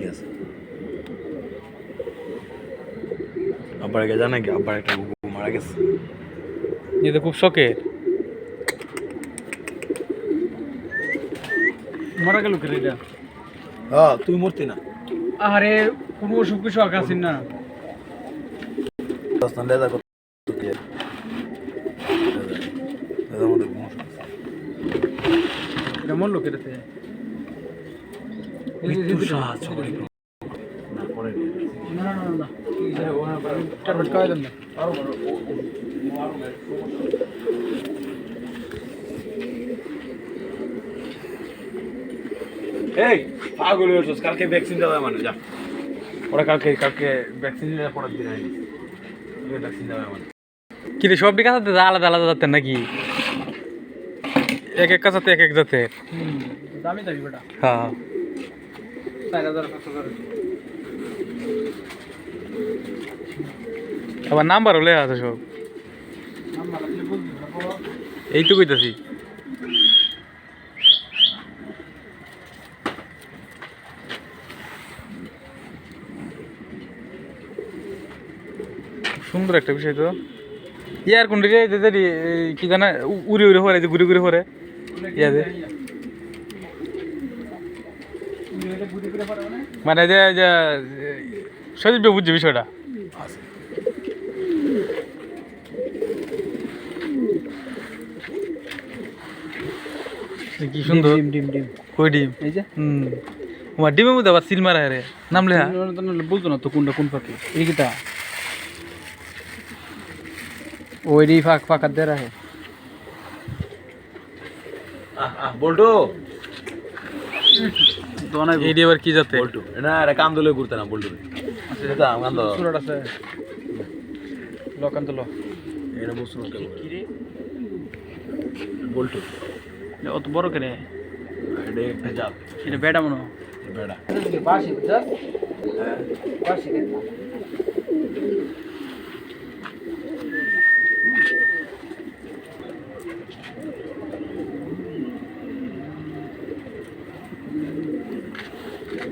কি আছে আব্বার আগে জানে কি আব্বার একটা কুকুর মারা গেছে? এ তো খুব শখের মারা গেল কেন এটা? হ্যাঁ তুই মরতি না। আরে কোনো অসুখ কিছু আঁকাছিস না। লেদা কত। এটা মরলো কেটেছে মৃত্যুর সাহায্য করি। এই পাগল হয়েছিস কালকে ভ্যাকসিন দেওয়া মানে যা। ওরা কালকে কালকে ভ্যাকসিন নিলে পরের দিন আইনি ভ্যাকসিন দেওয়া মানে। কি রে সব কাছাতে আলাদা আলাদা জাতের নাকি? এক এক কাছাতে এক এক জাতের। দামি দামি বেটা। হ্যাঁ। আবার নাম্বার হলে আছে সব। নাম্বার আপনি বলবেন না বড় এই তো সুন্দর একটা বিষয় তো। ইয়ার কোন রে যে কি জানা উড়ে উড়ে যে ঘুরে ঘুরে পড়ে ইয়া যে ঘুরে ঘুরে পারে মানে মানে যে যে সজীব বুঝছে বিষয়টা। কি সুন্দর। ডিম ডিম ডিম। কই ডিম? এই যে। হুম। তোমার ডিমের মধ্যে আবার সিল মারা রে। নামলে হ্যাঁ বলতো না তো কোনটা কোন পাখি? এই কিটা। ওইডি ফাঁক ফাঁকা দে রাখে। বল্টু। এইটি আবার কি জাতে? বল্টু। না এটা কাম দলে ঘুরতে না বল্টু। এটা কাম দল সুরাট আছে। লকান্ত ল এটা বস্তু নষ্ট করে। বল্টু। অত বড় কেনে? এটা একটা জাত। এটা বেটা মনে বেড়া বাসি